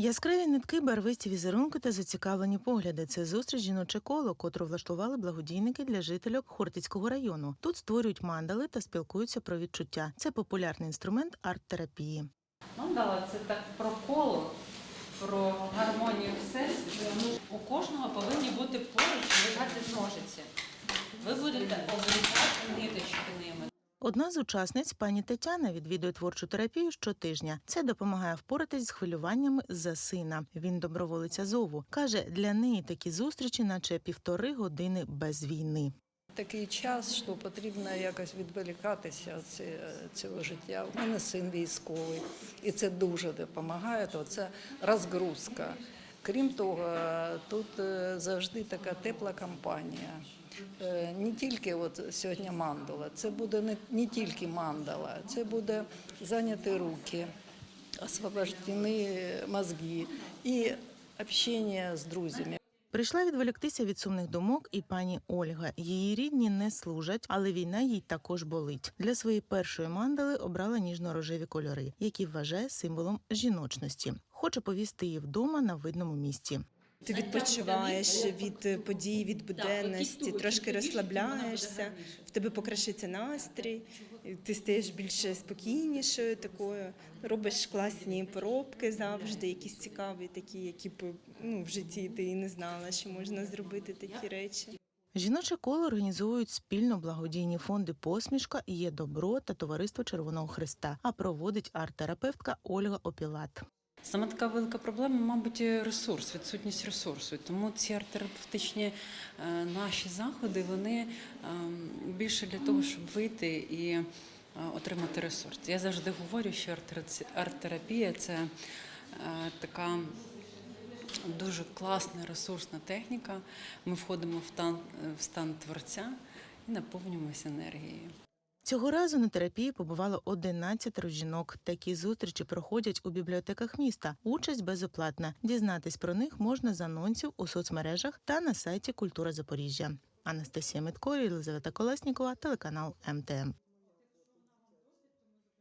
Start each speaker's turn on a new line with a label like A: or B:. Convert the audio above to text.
A: Яскраві нитки, барвисті візерунки та зацікавлені погляди. Це зустріч жіноче коло, котру влаштували благодійники для жительок Хортицького району. Тут створюють мандали та спілкуються про відчуття. Це популярний інструмент арт-терапії.
B: Мандала це так про коло, про гармонію всесвіту. У кожного повинні бути поруч лежати ножиці. Ви будете обрізати.
A: Одна з учасниць, пані Тетяна, відвідує творчу терапію щотижня. Це допомагає впоратись з хвилюваннями за сина. Він доброволиця зову. каже, для неї такі зустрічі, наче півтори години без війни.
C: Такий час, що потрібно якось відволікатися від цього життя. У мене син військовий, і це дуже допомагає. То це розгрузка. Крім того, тут е, завжди така тепла компанія. Е, Не тільки от сьогодні мандала, це буде не, не тільки мандала, це буде зайняті руки, освобождені мозги і общення з друзями.
A: Прийшла відволіктися від сумних думок і пані Ольга. Її рідні не служать, але війна їй також болить. Для своєї першої мандали обрала ніжно-рожеві кольори, які вважає символом жіночності. Хоче повісти її вдома на видному місці.
D: Ти відпочиваєш від е, подій, від буденності, трошки розслабляєшся, в тебе покращиться настрій, ти стаєш більш спокійнішою такою, робиш класні поробки завжди, якісь цікаві, такі, які б ну, в житті ти і не знала, що можна зробити такі речі.
A: Жіноче коло організовують спільно благодійні фонди Посмішка, є добро та товариство Червоного Христа. А проводить арт-терапевтка Ольга Опілат.
B: Саме така велика проблема, мабуть, ресурс, відсутність ресурсу. Тому ці арт-терапевтичні е, наші заходи вони е, більше для того, щоб вийти і е, отримати ресурс. Я завжди говорю, що арт- арт-терапія це така. Дуже класна ресурсна техніка. Ми входимо в стан творця і наповнюємося енергією.
A: Цього разу на терапії побувало 11 жінок. Такі зустрічі проходять у бібліотеках міста. Участь безоплатна. Дізнатись про них можна з анонсів у соцмережах та на сайті Культура Запоріжжя. Анастасія Митко, Єлизавета Колеснікова, телеканал МТМ.